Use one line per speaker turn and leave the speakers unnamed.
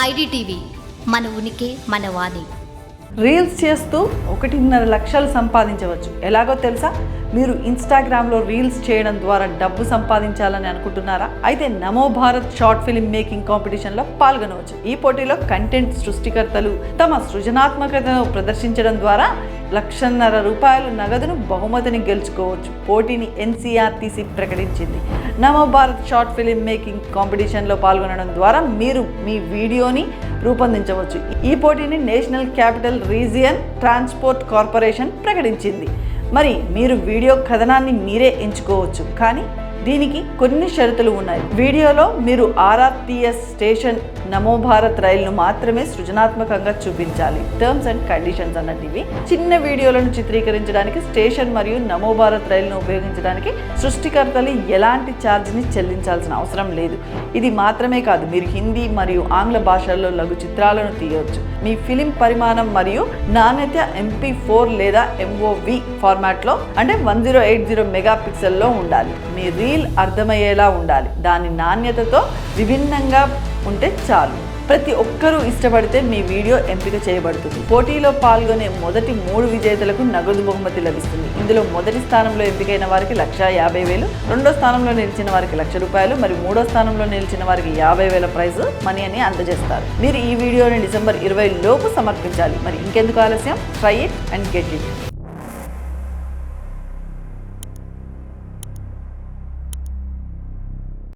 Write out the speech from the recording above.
IDTV మన ఉనికి మన వాణి.
రీల్స్ చేస్తూ ఒకటిన్నర లక్షలు సంపాదించవచ్చు. ఎలాగో తెలుసా? మీరు ఇన్స్టాగ్రామ్లో రీల్స్ చేయడం ద్వారా డబ్బు సంపాదించాలని అనుకుంటున్నారా? అయితే నమో భారత్ షార్ట్ ఫిల్మ్ మేకింగ్ కాంపిటీషన్లో పాల్గొనవచ్చు. ఈ పోటీలో కంటెంట్ సృష్టికర్తలు తమ సృజనాత్మకతను ప్రదర్శించడం ద్వారా లక్షన్నర రూపాయలు నగదును బహుమతిని గెలుచుకోవచ్చు. పోటీని ఎన్సీఆర్టీసీ ప్రకటించింది. నమో భారత్ షార్ట్ ఫిల్మ్ మేకింగ్ కాంపిటీషన్లో పాల్గొనడం ద్వారా మీరు మీ వీడియోని రూపొందించవచ్చు. ఈ పోటీని national capital region transport corporation ప్రకటించింది. మరి మీరు వీడియో కథనాన్ని మీరే ఎంచుకోవచ్చు. కానీ దీనికి కొన్ని షరతులు ఉన్నాయి. వీడియోలో మీరు ఆర్ఆర్టీఎస్ స్టేషన్ నమో భారత్ రైలును మాత్రమే సృజనాత్మకంగా చూపించాలి. టర్మ్స్ అండ్ కండిషన్స్ అన్నటివి. చిన్న వీడియోలను చిత్రీకరించడానికి స్టేషన్ మరియు నమో భారత్ రైలును ఉపయోగించడానికి సృష్టికర్తలు ఎలాంటి ఛార్జ్ని చెల్లించాల్సిన అవసరం లేదు. ఇది మాత్రమే కాదు మీరు హిందీ మరియు ఆంగ్ల భాషల్లో లఘు చిత్రాలను తీయవచ్చు. మీ ఫిలిం పరిమాణం మరియు నాణ్యత ఎంపీ ఫోర్ లేదా ఎంఓవి ఫార్మాట్లో అంటే one zero eight zero mega పిక్సెల్లో ఉండాలి. మీ రీల్ అర్థమయ్యేలా ఉండాలి. దాని నాణ్యతతో విభిన్నంగా ఉంటే చాలు. ప్రతి ఒక్కరూ ఇష్టపడితే మీ వీడియో ఎంపిక చేయబడుతుంది. పోటీలో పాల్గొనే మొదటి మూడు విజేతలకు నగదు బహుమతి లభిస్తుంది. ఇందులో మొదటి స్థానంలో ఎంపికైన వారికి లక్ష యాభై వేలు రెండో స్థానంలో నిలిచిన వారికి లక్ష రూపాయలు మరియు మూడో స్థానంలో నిలిచిన వారికి యాభై వేల ప్రైజ్ మనీ అని అందజేస్తారు. మీరు ఈ వీడియోని డిసెంబర్ ఇరవై లోపు సమర్పించాలి. మరి ఇంకెందుకు ఆలస్యం? Try it and get it